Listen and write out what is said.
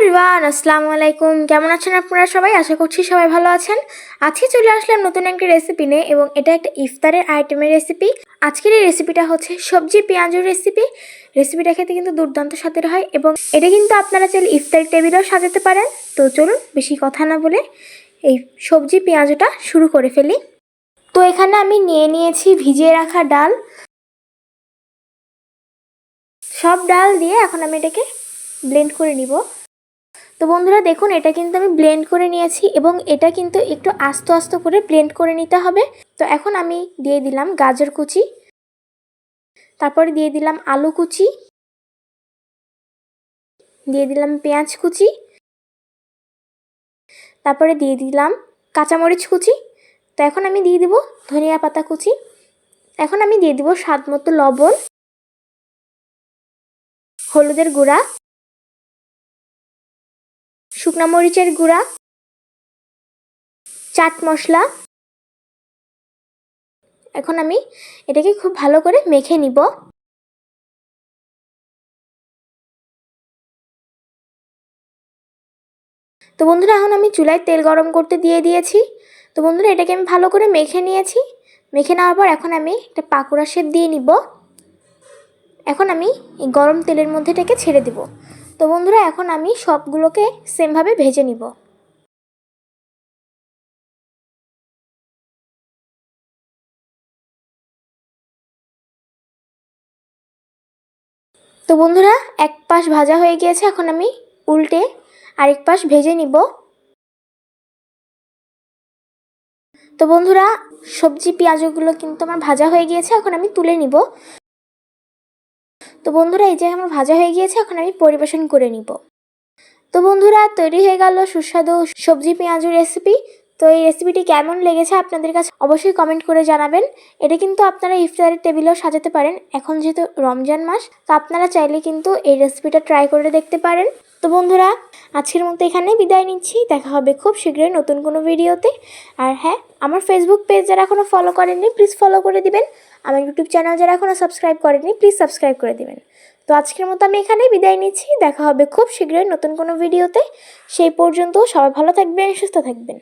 Everyone আসসালামু আলাইকুম। কেমন আছেন আপনারা সবাই? আশা করছি সবাই ভালো আছেন। আজকে চলে আসলাম নতুন একটি রেসিপি নিয়ে এবং এটা একটা ইফতারের আইটেমের রেসিপি আজকের এই রেসিপিটা হচ্ছে সবজি পেঁয়াজের রেসিপি রেসিপিটা খেতে কিন্তু দুর্দান্ত স্বাদের হয় এবং এটা কিন্তু আপনারা চাইলে ইফতার টেবিলেও সাজাতে পারেন। তো চলুন বেশি কথা না বলে এই সবজি পেঁয়াজটা শুরু করে ফেলি। তো এখানে আমি নিয়ে নিয়েছি ভিজিয়ে রাখা ডাল। সব ডাল দিয়ে এখন আমি এটাকে ব্লেন্ড করে নিব। তো বন্ধুরা দেখুন, এটা কিন্তু আমি ব্লেন্ড করে নিয়েছি এবং এটা কিন্তু একটু আস্তে আস্তে করে ব্লেন্ড করে নিতে হবে। তো এখন আমি দিয়ে দিলাম গাজর কুচি, তারপরে দিয়ে দিলাম আলু কুচি, দিয়ে দিলাম পেঁয়াজ কুচি, তারপরে দিয়ে দিলাম কাঁচামরিচ কুচি। তো এখন আমি দিয়ে দিব ধনিয়া পাতা কুচি। এখন আমি দিয়ে দিব স্বাদ মতো লবণ, হলুদের গুঁড়া শুকনা মরিচের গুঁড়া, চাট মশলা। এখন আমি এটাকে খুব ভালো করে মেখে নিব। তো বন্ধুরা, এখন আমি চুলায় তেল গরম করতে দিয়ে দিয়েছি। তো বন্ধুরা, এটাকে আমি ভালো করে মেখে নিয়েছি। মেখে নেওয়ার পর এখন আমি একটা পাকোড়া শেপ দিয়ে নিব। এখন আমি এই গরম তেলের মধ্যে এটাকে ছেড়ে দিব। তো বন্ধুরা, এখন আমি সবগুলোকে সেমভাবে ভেজে নিব। তো বন্ধুরা, এক পাশ ভাজা হয়ে গিয়েছে, এখন আমি উল্টে আরেক পাশ ভেজে নিব। তো বন্ধুরা, সবজি, পেঁয়াজগুলো কিন্তু আমার ভাজা হয়ে গিয়েছে, এখন আমি তুলে নিব। তো বন্ধুরা, এই যে আমার ভাজা হয়ে গিয়েছে, এখন আমি পরিবেশন করে নিব। তো বন্ধুরা, তৈরি হয়ে গেল সুস্বাদু সবজি পেঁয়াজু রেসিপি তো এই রেসিপিটি কেমন লেগেছে আপনাদের কাছে অবশ্যই কমেন্ট করে জানাবেন। এটা কিন্তু আপনারা ইফতারের টেবিলেও সাজাতে পারেন। এখন যেহেতু রমজান মাস, তো আপনারা চাইলে কিন্তু এই রেসিপিটা ট্রাই করে দেখতে পারেন। তো বন্ধুরা, আজকের মতো এখানেই বিদায় নিচ্ছি। দেখা হবে খুব শীঘ্রই নতুন কোনো ভিডিওতে আর হ্যাঁ আমার ফেসবুক পেজ যারা এখনও ফলো করেননি প্লিজ ফলো করে দিবেন। আমার ইউটিউব চ্যানেল যারা এখনও সাবস্ক্রাইব করেনি প্লিজ সাবস্ক্রাইব করে দেবেন। তো আজকের মতো আমি এখানেই বিদায় নিচ্ছি। দেখা হবে খুব শীঘ্রই নতুন কোনো ভিডিওতে সেই পর্যন্ত সবাই ভালো থাকবেন, সুস্থ থাকবেন।